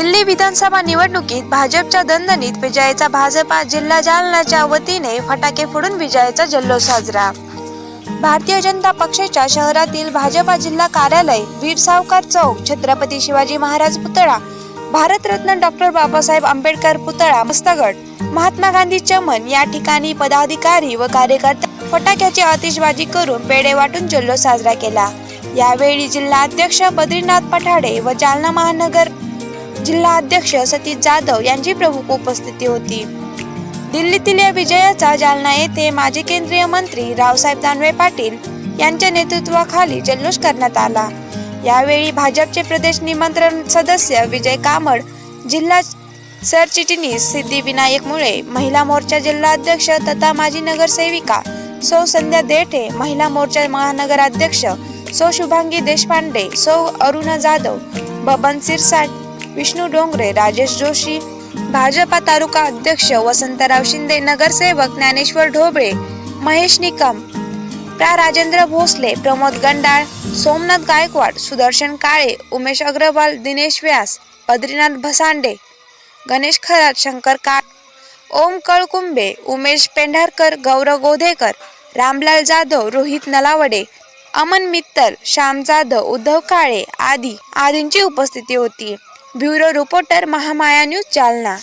दिल्ली विधानसभा निवडणुकीत भाजपच्या दणदणीत विजयाचा भाजपा जिल्हा जालनाच्या वतीने फटाके फोडून विजयाचा जल्लोष साजरा. भारतीय जनता पक्षाच्या शहरातील भाजपा जिल्हा कार्यालय वीर सावकार चौक छत्रपती शिवाजी महाराज पुतळा भारतरत्न डॉक्टर बाबासाहेब आंबेडकर पुतळा मस्तगड महात्मा गांधी चमन या ठिकाणी पदाधिकारी व कार्यकर्ते फटाक्याची आतिषबाजी करून पेढे वाटून जल्लोष साजरा केला. यावेळी जिल्हा अध्यक्ष बद्रीनाथ पठाडे व जालना महानगर जिल्हा अध्यक्ष सतीश जाधव यांची प्रमुख उपस्थिती होती. दिल्लीतील या विजयाचा जालना येथे माजी केंद्रीय मंत्री रावसाहेब दानवे पाटील यांच्या नेतृत्वाखाली जल्लोष करण्यात आला. यावेळी भाजपचे प्रदेश निमंत्रण सदस्य विजय कामड जिल्हा सरचिटणीस सिद्धिविनायक मुळे महिला मोर्चा जिल्हा अध्यक्ष तथा माजी नगरसेविका सौ संध्या देठे महिला मोर्चा महानगर अध्यक्ष सौ शुभांगी देशपांडे सौ अरुणा जाधव बबन सिरसाट विष्णू डोंगरे राजेश जोशी भाजपा तालुका अध्यक्ष वसंतराव शिंदे नगरसेवक ज्ञानेश्वर ढोबळे महेश निकम प्रा. राजेंद्र भोसले प्रमोद गंडाळ सोमनाथ गायकवाड सुदर्शन काळे उमेश अग्रवाल दिनेश व्यास बद्रीनाथ भसांडे गणेश खरात शंकर काळ ओम कळकुंबे उमेश पेंढारकर गौरव गोधेकर रामलाल जाधव रोहित नलावडे अमन मित्तल श्याम जाधव उद्धव काळे आदी आदींची उपस्थिती होती. Bureau reporter Mahamaya news ચાલના.